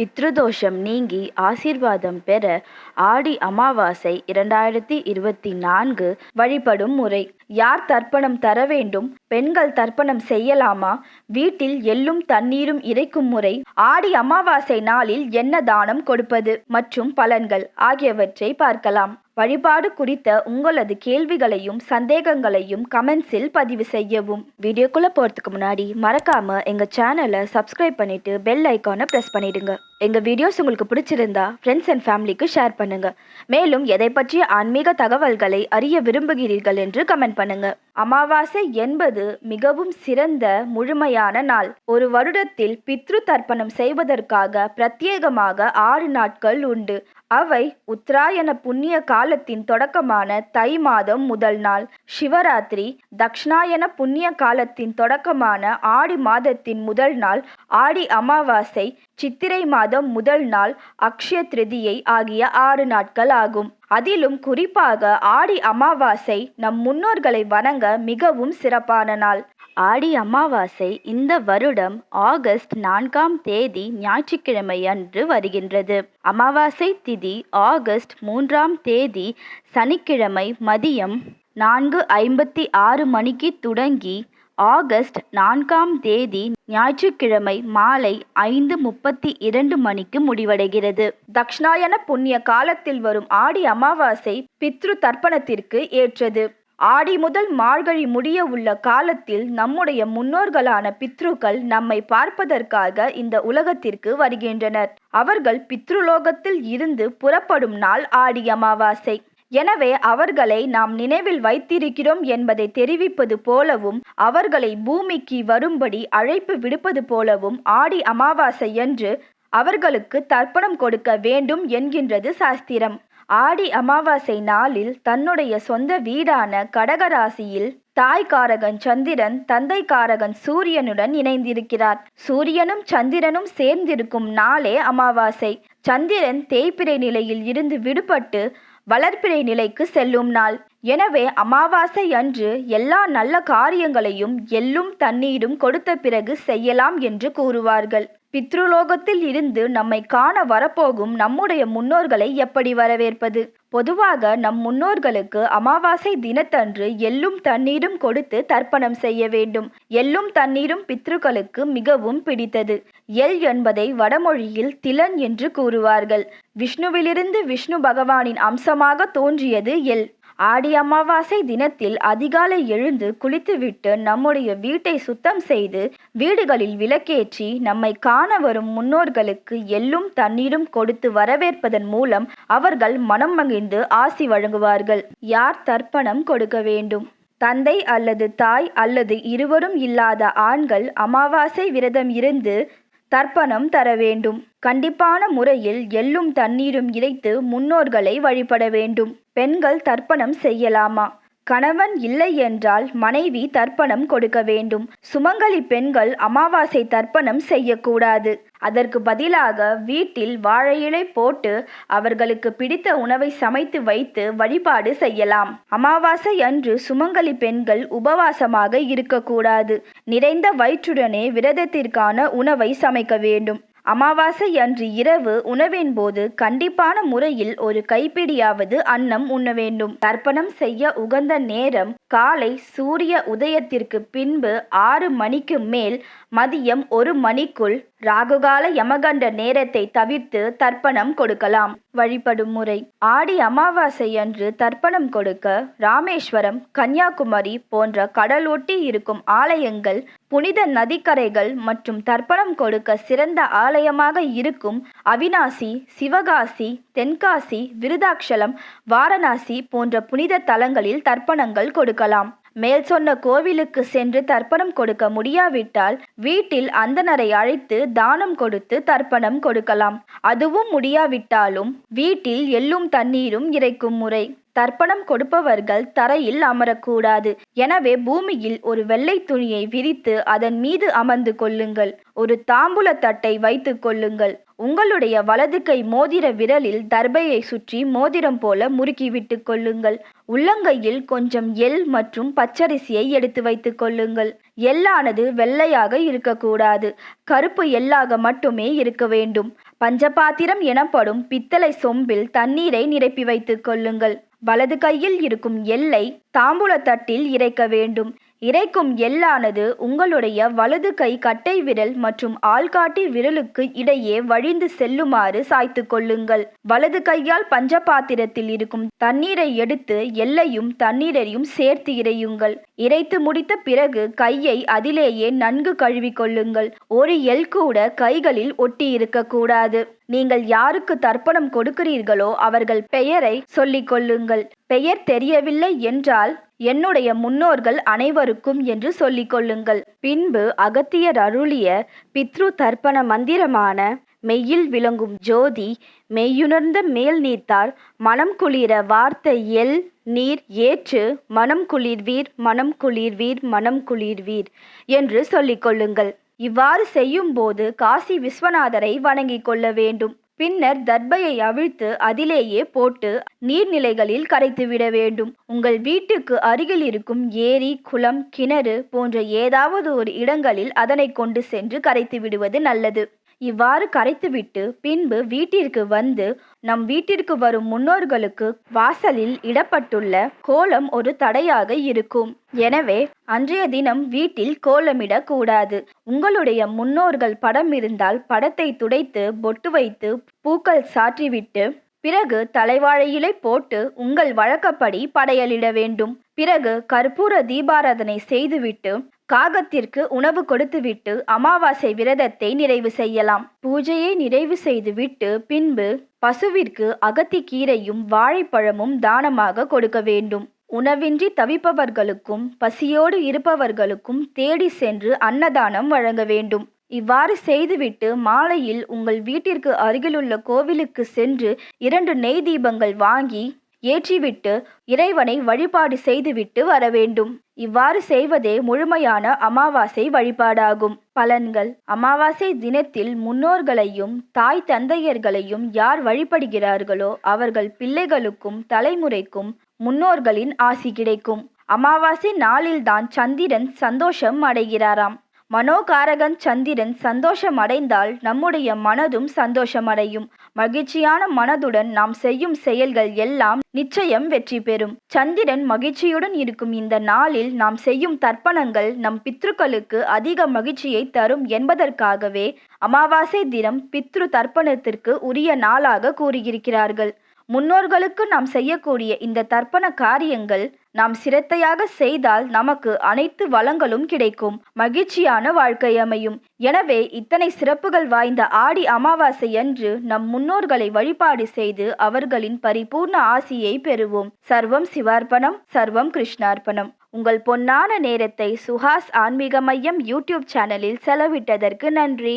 பித்ருதோஷம் நீங்கி ஆசீர்வாதம் பெற ஆடி அமாவாசை இரண்டாயிரத்தி இருபத்தி நான்கு வழிபடும் முறை. யார் தர்ப்பணம் தர வேண்டும்? பெண்கள் தர்ப்பணம் செய்யலாமா? வீட்டில் எள்ளும் தண்ணீரும் இறைக்கும் முறை. ஆடி அமாவாசை நாளில் என்ன தானம் கொடுப்பது? மற்றும் பலன்கள் ஆகியவற்றை பார்க்கலாம். வழிபாடு குறித்த உங்களது கேள்விகளையும் சந்தேகங்களையும் கமெண்ட்ஸில் பதிவு செய்யவும். வீடியோக்குள்ள போறதுக்கு முன்னாடி மறக்காம எங்க சேனலை சப்ஸ்கிரைப் பண்ணிட்டு பெல் ஐக்கானை பிரஸ் பண்ணிடுங்க. எங்கள் வீடியோஸ் உங்களுக்கு பிடிச்சிருந்தா ஃப்ரெண்ட்ஸ் அண்ட் ஃபேமிலிக்கு ஷேர் பண்ணுங்க. மேலும் எதை பற்றிய ஆன்மீக தகவல்களை அறிய விரும்புகிறீர்கள் என்று கமெண்ட் பண்ணுங்க. அமாவாசை என்பது மிகவும் சிறந்த முழுமையான நாள். ஒரு வருடத்தில் பித்ரு தர்ப்பணம் செய்வதற்காக பிரத்யேகமாக ஆறு நாட்கள் உண்டு. அவை உத்தராயண புண்ணிய காலத்தின் தொடக்கமான தை மாதம் முதல் நாள். சிவராத்திரி தக்ஷணாயன புண்ணிய காலத்தின் தொடக்கமான ஆடி மாதத்தின் முதல் நாள். ஆடி அமாவாசை சித்திரை மாதம் முதல் நாள். அக்ஷய திருதியை ஆகிய ஆறு நாட்கள் ஆகும். அதிலும் குறிப்பாக ஆடி அமாவாசை நம் முன்னோர்களை வணங்க மிகவும் சிறப்பான நாள். ஆடி அமாவாசை இந்த வருடம் ஆகஸ்ட் நான்காம் தேதி ஞாயிற்றுக்கிழமை அன்று வருகின்றது. அமாவாசை திதி ஆகஸ்ட் மூன்றாம் தேதி சனிக்கிழமை மதியம் நான்கு ஐம்பத்தி ஆறு மணிக்கு தொடங்கி ஆகஸ்ட் நான்காம் தேதி ஞாயிற்றுக்கிழமை மாலை ஐந்து முப்பத்தி இரண்டு மணிக்கு முடிவடைகிறது. தக்ஷணாயன புண்ணிய காலத்தில் வரும் ஆடி அமாவாசை பித்ரு தர்ப்பணத்திற்கு ஏற்றது. ஆடி முதல் மார்கழி முடிய உள்ள காலத்தில் நம்முடைய முன்னோர்களான பித்ருக்கள் நம்மை பார்ப்பதற்காக இந்த உலகத்திற்கு வருகின்றனர். அவர்கள் பித்ருலோகத்தில் இருந்து புறப்படும் நாள் ஆடி அமாவாசை. எனவே அவர்களை நாம் நினைவில் வைத்திருக்கிறோம் என்பதை தெரிவிப்பது போலவும் அவர்களை பூமிக்கு வரும்படி அழைப்பு விடுப்பது போலவும் ஆடி அமாவாசை என்று அவர்களுக்கு தர்ப்பணம் கொடுக்க வேண்டும் என்கின்றது சாஸ்திரம். ஆடி அமாவாசை நாளில் தன்னுடைய சொந்த வீடான கடகராசியில் தாய்காரகன் சந்திரன் தந்தைக்காரகன் சூரியனுடன் இணைந்திருக்கிறார். சூரியனும் சந்திரனும் சேர்ந்திருக்கும் நாளே அமாவாசை. சந்திரன் தேய்பிறை நிலையில் இருந்து விடுபட்டு வளர்ப்பிறை நிலைக்கு செல்லும் நாள். எனவே அமாவாசை அன்று எல்லா நல்ல காரியங்களையும் எள்ளும் தண்ணீரும் கொடுத்த பிறகு செய்யலாம் என்று கூறுவார்கள். பித்ருலோகத்தில் இருந்து நம்மை காண வரப்போகும் நம்முடைய முன்னோர்களை எப்படி வரவேற்பது? பொதுவாக நம் முன்னோர்களுக்கு அமாவாசை தினத்தன்று எள்ளும் தண்ணீரும் கொடுத்து தர்ப்பணம் செய்ய வேண்டும். எள்ளும் தண்ணீரும் பித்ருக்களுக்கு மிகவும் பிடித்தது. எல் என்பதை வடமொழியில் திலன் என்று கூறுவார்கள். விஷ்ணுவிலிருந்து விஷ்ணு பகவானின் அம்சமாக தோன்றியது எல் ஆடி அமாவாசை தினத்தில் அதிகாலை எழுந்து குளித்துவிட்டு நம்முடைய வீட்டை சுத்தம் செய்து வீடுகளில் விளக்கேற்றி நம்மை காண வரும் முன்னோர்களுக்கு எள்ளும் தண்ணீரும் கொடுத்து வரவேற்பதன் மூலம் அவர்கள் மனம் மகிழ்ந்து ஆசி வழங்குவார்கள். யார் தர்ப்பணம் கொடுக்க வேண்டும்? தந்தை அல்லது தாய் அல்லது இருவரும் இல்லாத ஆண்கள் அமாவாசை விரதம் இருந்து தர்ப்பணம் தர வேண்டும். கண்டிப்பான முறையில் எள்ளும் தண்ணீரும் இறைத்து முன்னோர்களை வழிபட வேண்டும். பெண்கள் தர்ப்பணம் செய்யலாமா? கணவன் இல்லை என்றால் மனைவி தர்ப்பணம் கொடுக்க வேண்டும். சுமங்கலி பெண்கள் அமாவாசை தர்ப்பணம் செய்யக்கூடாது. அதற்கு பதிலாக வீட்டில் வாழை இலை போட்டு அவர்களுக்கு பிடித்த உணவை சமைத்து வைத்து வழிபாடு செய்யலாம். அமாவாசை அன்று சுமங்கலி பெண்கள் உபவாசமாக இருக்கக்கூடாது. நிறைந்த வயிற்றுடனே விரதத்திற்கான உணவை சமைக்க வேண்டும். அமாவாசை அன்று இரவு உணவின் போது கண்டிப்பான முறையில் ஒரு கைப்பிடியாவது அன்னம் உண்ண வேண்டும். தர்ப்பணம் செய்ய உகந்த நேரம் காலை சூரிய உதயத்திற்கு பின்பு ஆறு மணிக்கு மேல் மதியம் ஒரு மணிக்குள் ராகுகால யமகண்ட நேரத்தை தவிர்த்து தர்ப்பணம் கொடுக்கலாம். வழிபடும் முறை. ஆடி அமாவாசை அன்று தர்ப்பணம் கொடுக்க ராமேஸ்வரம் கன்னியாகுமரி போன்ற கடலொட்டி இருக்கும் ஆலயங்கள் புனித நதிக்கரைகள் மற்றும் தர்ப்பணம் கொடுக்க சிறந்த ஆலயமாக இருக்கும் அவினாசி சிவகாசி தென்காசி விருதாட்சலம் வாரணாசி போன்ற புனித தலங்களில் தர்ப்பணங்கள் கொடுக்கலாம். மேல் சொன்ன கோவிலுக்கு சென்று தர்ப்பணம் கொடுக்க முடியாவிட்டால் வீட்டில் அந்தனரை அழைத்து தானம் கொடுத்து தர்ப்பணம் கொடுக்கலாம். அதுவும் முடியாவிட்டாலும் வீட்டில் எள்ளும் தண்ணீரும் இறைக்கும் முறை. தர்ப்பணம் கொடுப்பவர்கள் தரையில் அமரக்கூடாது. எனவே பூமியில் ஒரு வெள்ளை துணியை விரித்து அதன் மீது அமர்ந்து கொள்ளுங்கள். ஒரு தாம்பூல தட்டை வைத்துக் கொள்ளுங்கள். உங்களுடைய வலது கை மோதிர விரலில் தர்பையை சுற்றி மோதிரம் போல முறுக்கிவிட்டுக் கொள்ளுங்கள். உள்ளங்கையில் கொஞ்சம் எள் மற்றும் பச்சரிசியை எடுத்து வைத்துக் கொள்ளுங்கள். எள்ளானது வெள்ளையாக இருக்கக்கூடாது. கருப்பு எள்ளாக மட்டுமே இருக்க வேண்டும். பஞ்சபாத்திரம் எனப்படும் பித்தளை சொம்பில் தண்ணீரை நிரப்பி வைத்துக் கொள்ளுங்கள். வலது கையில் இருக்கும் எல்லை தாம்பூலத்தட்டில் இறைக்க வேண்டும். இறைக்கும் எல்லானது உங்களுடைய வலது கை கட்டை விரல் மற்றும் ஆள்காட்டி விரலுக்கு இடையே வழிந்து செல்லுமாறு சாய்த்து கொள்ளுங்கள். வலது கையால் பஞ்சபாத்திரத்தில் இருக்கும் தண்ணீரை எடுத்து எல்லையும் தண்ணீரையும் சேர்த்து இறையுங்கள். இறைத்து முடித்த பிறகு கையை அதிலேயே நன்கு கழுவி கொள்ளுங்கள். ஒரு எல் கூட கைகளில் ஒட்டி இருக்கக்கூடாது. நீங்கள் யாருக்கு தர்ப்பணம் கொடுக்கிறீர்களோ அவர்கள் பெயரை சொல்லிக் கொள்ளுங்கள். பெயர் தெரியவில்லை என்றால் என்னுடைய முன்னோர்கள் அனைவருக்கும் என்று சொல்லிக் கொள்ளுங்கள். பின்பு அகத்தியர் அருளிய பித்ரு தர்ப்பண மந்திரமான மெய்யில் விளங்கும் ஜோதி மெய்யுணர்ந்த மேல் நீத்தார் மனம் குளிர வார்த்தை எல் நீர் ஏற்று மனம் குளிர்வீர் மனம் குளிர்வீர் மனம் குளிர்வீர் என்று சொல்லிக் கொள்ளுங்கள். இவ்வாறு செய்யும்போது காசி விஸ்வநாதரை வணங்கிக் கொள்ள வேண்டும். பின்னர் தர்பையை அவிழ்த்து அதிலேயே போட்டு நீர்நிலைகளில் கரைத்துவிட வேண்டும். உங்கள் வீட்டுக்கு அருகில் இருக்கும் ஏரி குளம் கிணறு போன்ற ஏதாவது ஒரு இடங்களில் அதனை கொண்டு சென்று கரைத்து விடுவது நல்லது. இவ்வாறு கரைத்துவிட்டு பின்பு வீட்டிற்கு வந்து நம் வீட்டிற்கு வரும் முன்னோர்களுக்கு வாசலில் இடப்பட்டுள்ள கோலம் ஒரு தடையாக இருக்கும். எனவே அன்றைய தினம் வீட்டில் கோலமிடக் கூடாது. உங்களுடைய முன்னோர்கள் படம் இருந்தால் படத்தை துடைத்து பொட்டு வைத்து பூக்கள் சாற்றிவிட்டு பிறகு தலைவாழையிலே போட்டு உங்கள் வழக்கப்படி படையலிட வேண்டும். பிறகு கற்பூர தீபாராதனை செய்துவிட்டு காகத்திற்கு உணவு கொடுத்துவிட்டு அமாவாசை விரதத்தை நிறைவு செய்யலாம். பூஜையை நிறைவு செய்துவிட்டு பின்பு பசுவிற்கு அகத்தி கீரையும் வாழைப்பழமும் தானமாக கொடுக்க வேண்டும். உணவின்றி தவிப்பவர்களுக்கும் பசியோடு இருப்பவர்களுக்கும் தேடி சென்று அன்னதானம் வழங்க வேண்டும். இவ்வாறு செய்துவிட்டு மாலையில் உங்கள் வீட்டிற்கு அருகிலுள்ள கோவிலுக்கு சென்று இரண்டு நெய் தீபங்கள் வாங்கி ஏற்றிவிட்டு இறைவனை வழிபாடு செய்துவிட்டு வர வேண்டும். இவ்வாறு செய்வதே முழுமையான அமாவாசை வழிபாடாகும். பலன்கள். அமாவாசை தினத்தில் முன்னோர்களையும் தாய் தந்தையர்களையும் யார் வழிபடுகிறார்களோ அவர்கள் பிள்ளைகளுக்கும் தலைமுறைக்கும் முன்னோர்களின் ஆசி கிடைக்கும். அமாவாசை நாளில்தான் சந்திரன் சந்தோஷம் அடைகிறாராம். மனோகாரகன் சந்திரன் சந்தோஷம் அடைந்தால் நம்முடைய மனதும் சந்தோஷமடையும். மகிழ்ச்சியான மனதுடன் நாம் செய்யும் செயல்கள் எல்லாம் நிச்சயம் வெற்றி பெறும். சந்திரன் மகிழ்ச்சியுடன் இருக்கும் இந்த நாளில் நாம் செய்யும் தர்ப்பணங்கள் நம் பித்ருக்களுக்கு அதிக மகிழ்ச்சியை தரும் என்பதற்காகவே அமாவாசை தினம் பித்ரு தர்ப்பணத்திற்கு உரிய நாளாக கூறியிருக்கிறார்கள். முன்னோர்களுக்கு நாம் செய்யக்கூடிய இந்த தர்ப்பண காரியங்கள் நாம் சிரத்தையாக செய்தால் நமக்கு அனைத்து வளங்களும் கிடைக்கும். மகிழ்ச்சியான வாழ்க்கை அமையும். எனவே இத்தனை சிறப்புகள் வாய்ந்த ஆடி அமாவாசை அன்று நம் முன்னோர்களை வழிபாடு செய்து அவர்களின் பரிபூர்ண ஆசியை பெறுவோம். சர்வம் சிவார்ப்பணம் சர்வம் கிருஷ்ணார்ப்பணம். உங்கள் பொன்னான நேரத்தை சுஹாஸ் ஆன்மீக மையம் யூடியூப் சேனலில் செலவிட்டதற்கு நன்றி.